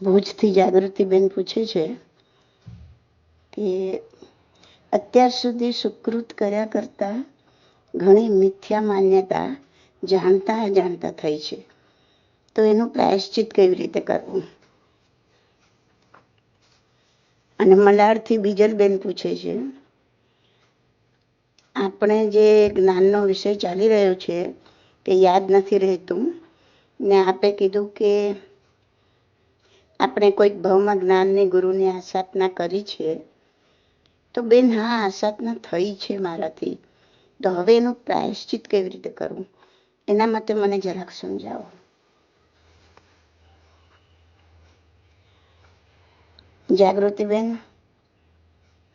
ભુજથી જાગૃતિબેન પૂછે છે કે અત્યાર સુધી સુકૃત કર્યા કરતા ઘણી મિથ્યા માન્યતા જાણતા અજાણતા થઈ છે. તો એનું પ્રાયશ્ચિત કેવી રીતે કરવું? અને મલાડથી બીજલબેન પૂછે છે, આપણે જે જ્ઞાનનો વિષય ચાલી રહ્યો છે તે યાદ નથી રહેતું ને આપે કીધું કે આપણે કોઈક ભવમાં જ્ઞાનની, ગુરુની આસાધના કરી છે, તો બેન, હા, આસાધના થઈ છે મારાથી. તો હવે એનું પ્રાયશ્ચિત કેવી રીતે કરવું એના માટે મને જરાક સમજાવો. જાગૃતિબેન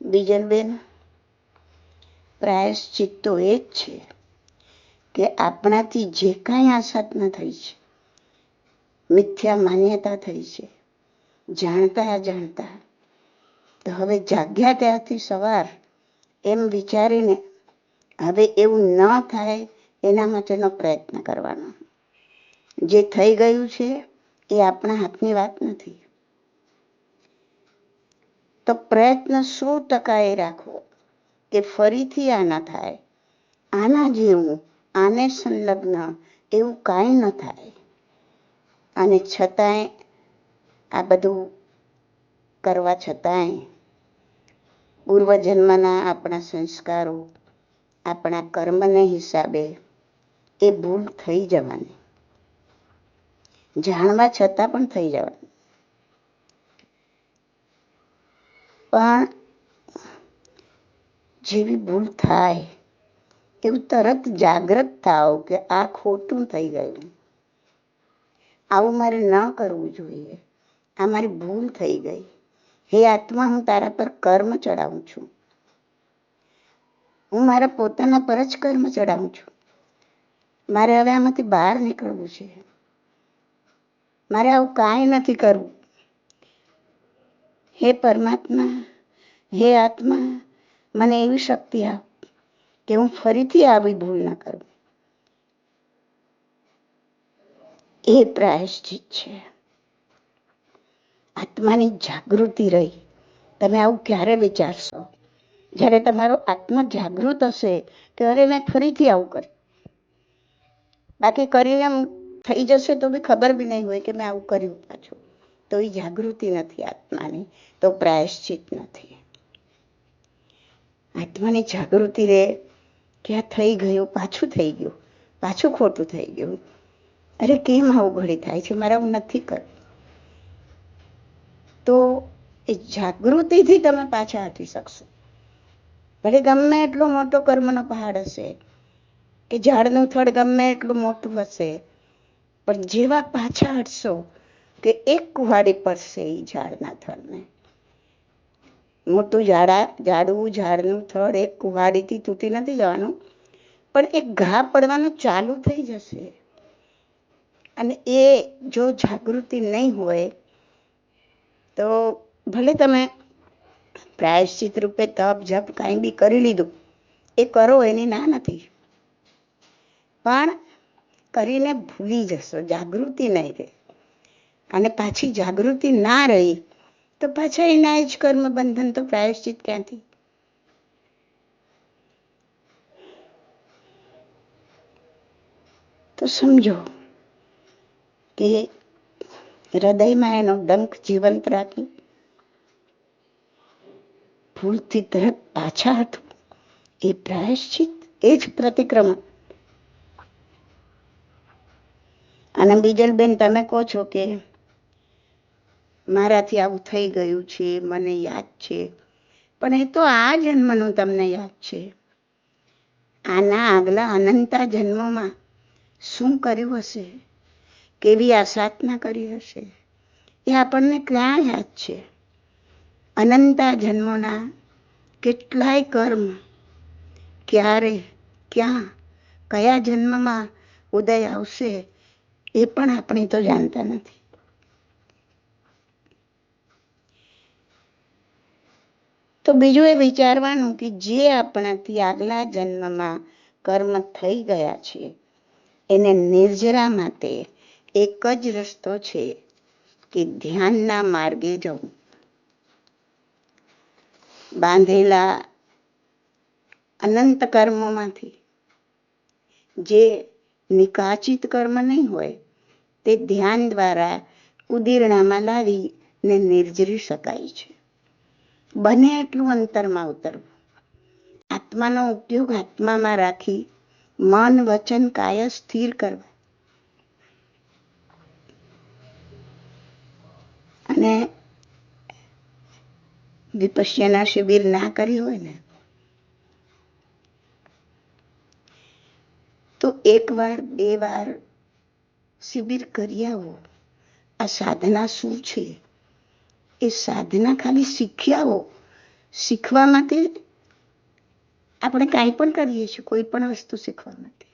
બીજલબેન પ્રાયશ્ચિત તો એ જ છે કે આપણાથી જે કાંઈ આસાધના થઈ છે, મિથ્યા માન્યતા થઈ છે જાણતા જાણતા. તો હવે જાગ્યા ત્યાંથી સવાર, એમ વિચારીને હવે એવું ન થાય એના માટેનો પ્રયત્ન કરવાનો. જે થઈ ગયું છે એ આપણા હાથની વાત નથી. તો પ્રયત્ન સો ટકા એ રાખવો કે ફરીથી આ ન થાય. આના જેવું, આને સંલગ્ન એવું કાંઈ ન થાય. અને છતાંય આ બધું કરવા છતાંય પૂર્વજન્મના આપણા સંસ્કારો, આપણા કર્મને હિસાબે એ ભૂલ થઈ જવાની. જાણવા છતાં પણ થઈ જવાની. પણ જેવી ભૂલ થાય એવું તરત જાગ્રત થાવ કે આ ખોટું થઈ ગયું. આવું મારે ન કરવું જોઈએ. આ મારી ભૂલ થઈ ગઈ. હે આત્મા, હું તારા પર કર્મ ચડાવું છું. હું મારા પોતાના પર જ કર્મ ચડાવું છું. મારે હવે આમાંથી બહાર નીકળવું છે. મારે આવું કાંઈ નથી કરવું. હે પરમાત્મા, હે આત્મા, મને એવી શક્તિ આપ કે હું ફરીથી આવી ભૂલ ના કરું. એ પ્રાયશ્ચિત છે. આત્માની જાગૃતિ રહી. તમે આવું ક્યારે વિચારશો? જ્યારે તમારો આત્મા જાગૃત હશે અરે મેં ફરીથી આવું કર્યું. બાકી કરી એમ થઈ જશે તો બી ખબર બી નહીં હોય કે મેં આવું કર્યું પાછું. તો એ જાગૃતિ નથી આત્માની, તો પ્રાયશ્ચિત નથી. આત્માની જાગૃતિ રહે કે આ થઈ ગયું, પાછું થઈ ગયું, પાછું ખોટું થઈ ગયું. અરે કેમ આવું ઘડી થાય છે? મારે આવું નથી કરવું. તો એ જાગૃતિથી તમે પાછા હટી શકશો. ભલે ગમે એટલો મોટો કર્મનો પહાડ હશે, કે ઝાડનું થડ ગમે એટલું મોટું હશે, પણ જેવા પાછા હટશો કે એક કુહાડી પડશે એ ઝાડના થડને. મોટું ઝાડા, ઝાડવું, ઝાડનું થડ એક કુહાડીથી તૂટી નથી જવાનું, પણ એક ઘા પડવાનું ચાલુ થઈ જશે. અને એ જો જાગૃતિ નહીં હોય તો ભલે તમે પ્રાયશ્ચિત રૂપે તપ, જપ કાંઈ બી કરી લીધું, એ કરો, એની ના નથી. પણ કરીને ભૂલી જશો, જાગૃતિ નહીં રહે. અને પાછી જાગૃતિ ના રહી, તો પાછા એના જ કર્મ બંધન તો પ્રાયશ્ચિત ક્યાંથી? તો સમજો કે હૃદયમાં એનો ડંખ જીવંત રાખી ભૂલથી તરત પાછા હતું એ પ્રાયશ્ચિત, એ જ પ્રતિક્રમણ. અને બીજલબેન તમે કહો છો કે મારાથી આવું થઈ ગયું છે, મને યાદ છે. પણ એ તો આ જન્મનું તમને યાદ છે. આના આગલા અનંતા જન્મોમાં શું કર્યું હશે? કેવી આસાધના કરી હશે? એ આપણને ક્યાં યાદ છે? અનંતા જન્મોના કેટલાય કર્મ ક્યારે, ક્યાં, કયા જન્મમાં ઉદય આવશે એ પણ આપણે તો જાણતા નથી. તો બીજું એ વિચારવાનું કે જે આપણાથી આગલા જન્મમાં કર્મ થઈ ગયા છે, એને નિર્જરા માટે એક જ રસ્તો છે કે ધ્યાનના માર્ગે જવું. બાંધેલા અનંત કર્મોમાંથી જે નિકાચિત કર્મ નહીં હોય, તે ધ્યાન દ્વારા ઉદીરણામાં લાવીને નિર્જરી શકાય છે. બને એટલું અંતરમાં ઉતરવું. આત્માનો ઉપયોગ આત્મામાં રાખી મન વચન કાય સ્થિર કરવા અને વિપશ્યના શિબિર ના કરી હોય ને, તો એક વાર, બે વાર શિબિર કરી આવો. આ સાધના શું છે? એ સાધના ખાલી શીખી આવો. શીખવા માટે આપણે કાંઈ પણ કરીએ છીએ, કોઈ પણ વસ્તુ શીખવા માટે.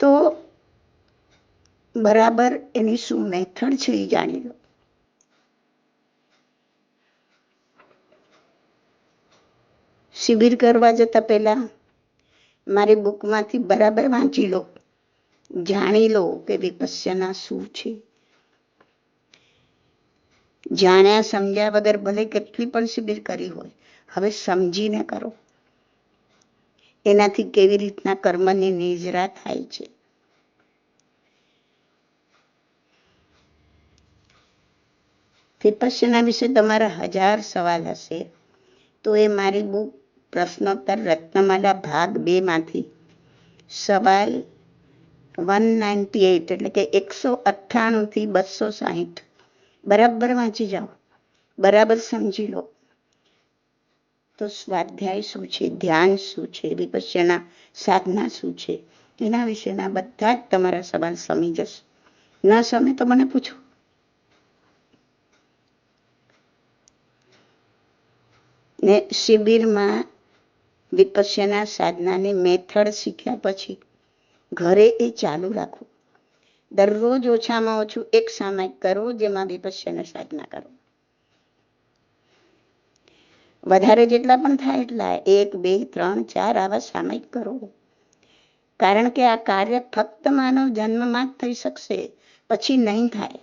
તો બરાબર એની શું મેથડ છે એ જાણી લો. શિબિર કરવા જતા પહેલા મારી બુકમાંથી બરાબર વાંચી લો. જાણી લો કે વિપસ્યના શું છે. જાણ્યા સમજ્યા વગર ભલે કેટલી પણ શિબિર કરી હોય, હવે સમજીને કરો. એનાથી કેવી રીતના કર્મની નિજરા થાય છે. વિપસ્યના વિશે તમારા હજાર સવાલ હશે, તો એ મારી બુક પ્રશ્નોત્તર રત્નમાલા ભાગ બે માંથી સવાલ વન નાઇન્ટી એટ એટલે કે એકસો અઠ્ઠાણું થી બસો સાહીઠ. બરાબર વાંચી જાઓ. બરાબર સમજી લો. તો સ્વાધ્યાય શું છે? ધ્યાન શું છે? વિપસ્યના સાધના શું છે? એના વિશેના બધા જ તમારા સવાલ સમી જશે. ન સમે તો મને પૂછો. ને શિબિરમાં વિપસ્યના સાધનાની મેથડ શીખ્યા પછી ઘરે એ ચાલુ રાખો દરરોજ ઓછામાં ઓછું એક સામાયિક કરો, જેમાં વિપસ્યના સાધના કરો. વધારે જેટલા પણ થાય એટલા એક, બે, ત્રણ, ચાર આવા સામાયિક કરો. કારણ કે આ કાર્ય ફક્ત માનવ જન્મમાં જ થઈ શકશે, પછી નહીં થાય.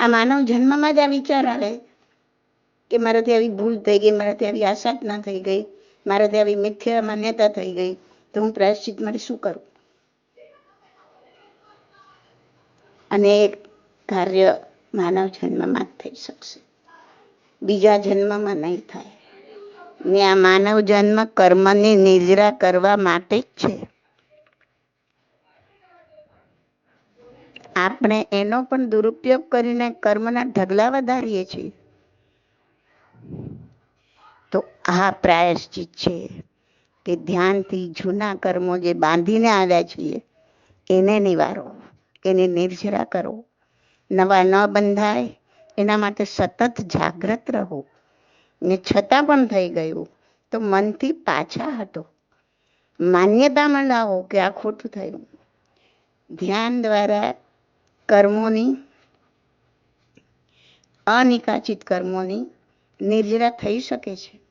આ માનવ જન્મમાં જ આ વિચાર આવે કે મારાથી આવી ભૂલ થઈ ગઈ, મારાથી આવી આસાધના થઈ ગઈ, મારાથી આવી મિથ્યા માન્યતા થઈ ગઈ, તો હું પ્રાયશ્ચિત મારે શું કરું? અને એ કાર્ય માનવ જન્મમાં જ થઈ શકશે. બીજા જન્મમાં નહીં થાય. ને આ માનવ જન્મ કર્મની નિજરા કરવા માટે જ છે. આપણે એનો પણ દુરુપયોગ કરીને કર્મના ઢગલા વધારીએ છીએ. તો આ પ્રાયશ્ચિત છે કે ધ્યાનથી જૂના કર્મો જે બાંધીને આવ્યા છીએ, એને નિવારો, એને નિર્જરા કરો. નવા ન બંધાય, એના માટે સતત જાગ્રત રહો. ને છતાં પણ થઈ ગયું તો મનથી પાછા હટો. માન્યતામાં લાવો કે આ ખોટું થયું. ધ્યાન દ્વારા કર્મોની, અનિકાચિત કર્મોની નિર્જરા થઈ શકે છે.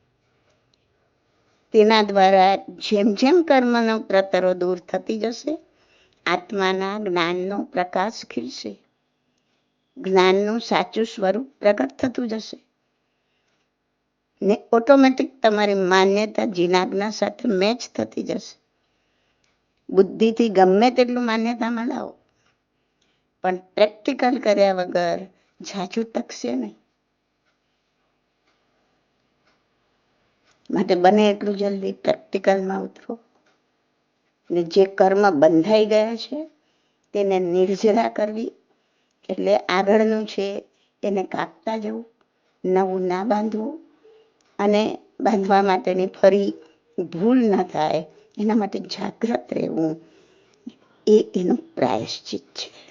તેના દ્વારા જેમ જેમ કર્મનો પ્રતરો દૂર થતી જશે, આત્માના જ્ઞાનનો પ્રકાશ ખીલશે. જ્ઞાનનું સાચું સ્વરૂપ પ્રગટ થતું જશે. ને ઓટોમેટિક તમારી માન્યતા, જીનાજ્ઞા સાથે મેચ થતી જશે. બુદ્ધિથી ગમે તેટલું માન્યતા લાવો પણ પ્રેક્ટિકલ કર્યા વગર ઝાઝું ટકશે નહીં. માટે બને એટલું જલ્દી પ્રેક્ટિકલમાં ઉતરો. ને જે કર્મ બંધાઈ ગયા છે, તેને નિર્જરા કરવી. એટલે આગળનું છે, એને કાપતા જવું, નવું ના બાંધવું અને બાંધવા માટેની ફરી ભૂલ ન થાય. એના માટે જાગ્રત રહેવું. એ એનું પ્રાયશ્ચિત છે.